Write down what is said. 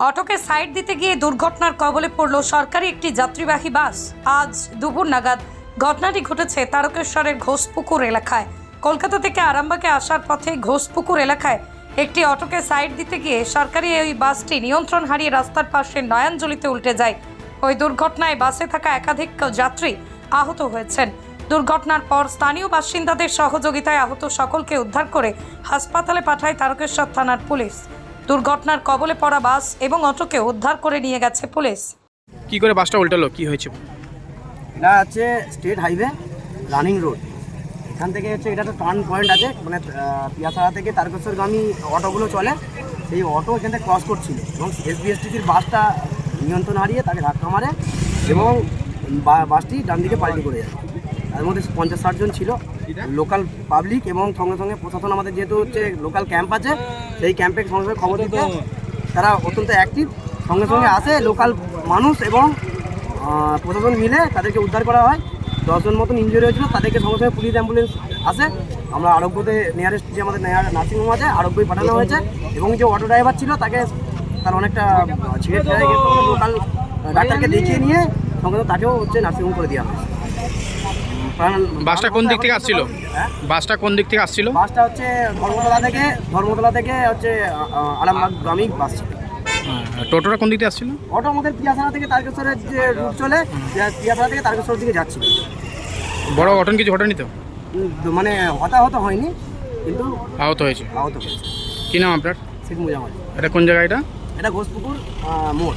অটোকে side দিতে গিয়ে দুর্ঘটনার কবলে পড়ল সরকারি একটি যাত্রীবাহী বাস। আজ দুপুর নাগাদ ঘটনাটি ঘটেছে তারকেশ্বরের ঘোষপুকুর এলাকায়। কলকাতা থেকে আরামবাগে আসার পথে ঘোষপুকুর এলাকায় একটি অটোকে সাইড দিতে গিয়ে সরকারি ওই বাসটি নিয়ন্ত্রণ হারিয়ে রাস্তার পাশে নয়াঞ্জলিতে উল্টে যায়। ওই দুর্ঘটনায় বাসে থাকা একাধিক যাত্রী আহত হয়েছেন। দুর্ঘটনার পর স্থানীয় বাসিন্দাদের সহযোগিতায় আহত সকলকে উদ্ধার করে হাসপাতালে পাঠায় তারকেশ্বর থানার পুলিশ। দুর্ঘটনার কবলে পড়া বাস এবং অটোকে উদ্ধার করে নিয়ে গেছে পুলিশ। কি করে বাসটা উল্টালো? কি হয়েছে? এটা হচ্ছে স্টেট হাইওয়ে রানিং রোড। এখান থেকে হচ্ছে এটা তো টার্ন পয়েন্ট আছে মানে আহ, পিয়াসারা থেকে তারকেশ্বরগামী অটোগুলো চলে। সেই অটো এখান থেকে ক্রস করছিল এবং এসবিএসটিসির বাসটা নিয়ন্ত্রণ হারিয়ে তাকে ধাক্কা মারে এবং বা- বাসটি ডান দিকে পাল্টি করে যায়। তার মধ্যে পঞ্চাশ ষাট জন ছিল। লোকাল পাবলিক এবং সঙ্গে সঙ্গে প্রশাসন আমাদের যেহেতু হচ্ছে লোকাল ক্যাম্প আছে সেই ক্যাম্পে সঙ্গে সঙ্গে খবর দিতে তারা অত্যন্ত অ্যাক্টিভ সঙ্গে সঙ্গে আসে লোকাল মানুষ এবং প্রশাসন মিলে তাদেরকে উদ্ধার করা হয়। দশজন মতন ইঞ্জুরি হয়েছিল তাদেরকে সঙ্গে সঙ্গে পুলিশ অ্যাম্বুলেন্স আসে। আমরা আরোগ্যতে নিয়ারেস্ট যে আমাদের নার্সিংহোম আছে আরোগ্যই পাঠানো হয়েছে। এবং যে অটো ড্রাইভার ছিল তাকে তার অনেকটা ছিঁড়ে লোকাল ডাক্তারকে দেখিয়ে নিয়ে সঙ্গে সঙ্গে তাকেও হচ্ছে নার্সিংহোম করে দেওয়া হয়েছে বাসটা কোন দিক থেকে আসছিল? হ্যাঁ? বাসটা কোন দিক থেকে আসছিল? বাসটা হচ্ছে ধর্মতলা থেকে ধর্মতলা থেকে হচ্ছে আহ, আরামবাগ গ্রামী বাস টোটোটা কোন দিক থেকে আসছিল? অটো আমাদের পিয়াসানা থেকে তারকেশ্বরের যে রুট চলে পিয়াসানা থেকে তারকেশ্বর দিকে যাচ্ছিল। বড় ঘটন কিছু ঘটেনি তো? মানে হতাহত হয়নি কিন্তু আহত হয়েছে। আহত হয়েছে। কি নাম আপনার? শেখ মুজামাল এটা কোন জায়গা এটা? এটা ঘোষপুকুর মোড়।